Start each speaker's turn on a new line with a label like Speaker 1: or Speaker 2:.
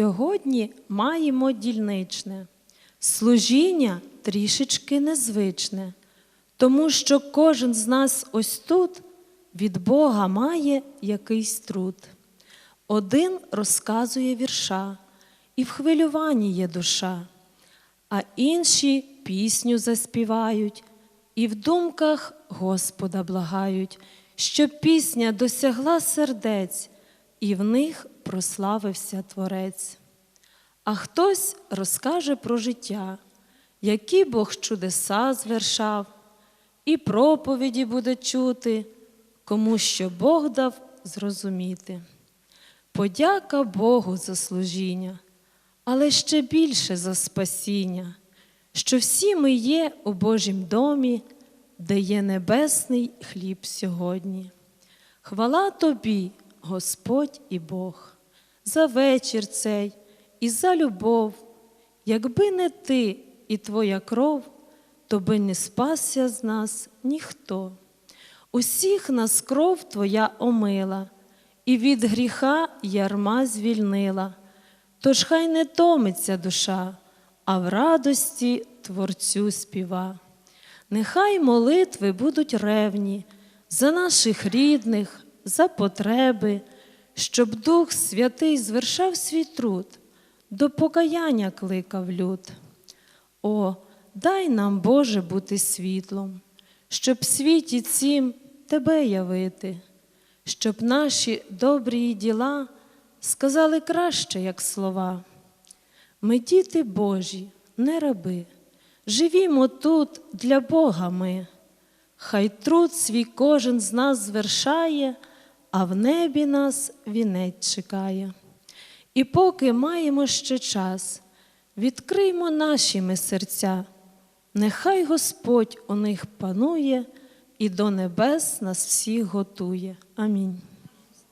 Speaker 1: Сьогодні маємо дільничне, служіння трішечки незвичне, тому що кожен з нас ось тут від Бога має якийсь труд. Один розказує вірша, і в хвилюванні є душа, а інші пісню заспівають, і в думках Господа благають, щоб пісня досягла сердець, і в них прославився Творець. А хтось розкаже про життя, які Бог чудеса звершав, і проповіді буде чути, кому що Бог дав зрозуміти. Подяка Богу за служіння, але ще більше за спасіння, що всі ми є у Божім домі, де є небесний хліб сьогодні. Хвала тобі, Господь і Бог, за вечір цей і за любов, якби не ти і твоя кров, то би не спасся з нас ніхто. Усіх нас кров твоя омила, і від гріха ярма звільнила. Тож хай не томиться душа, а в радості Творцю співа. Нехай молитви будуть ревні за наших рідних, за потреби, щоб Дух Святий звершав свій труд, до покаяння кликав люд. О, дай нам, Боже, бути світлом, щоб світі цім Тебе явити, щоб наші добрі діла сказали краще, як слова. Ми діти Божі, не раби, живімо тут для Бога ми. Хай труд свій кожен з нас звершає, а в небі нас вінець чекає. І поки маємо ще час, відкриймо наші ми серця, нехай Господь у них панує і до небес нас всіх готує. Амінь.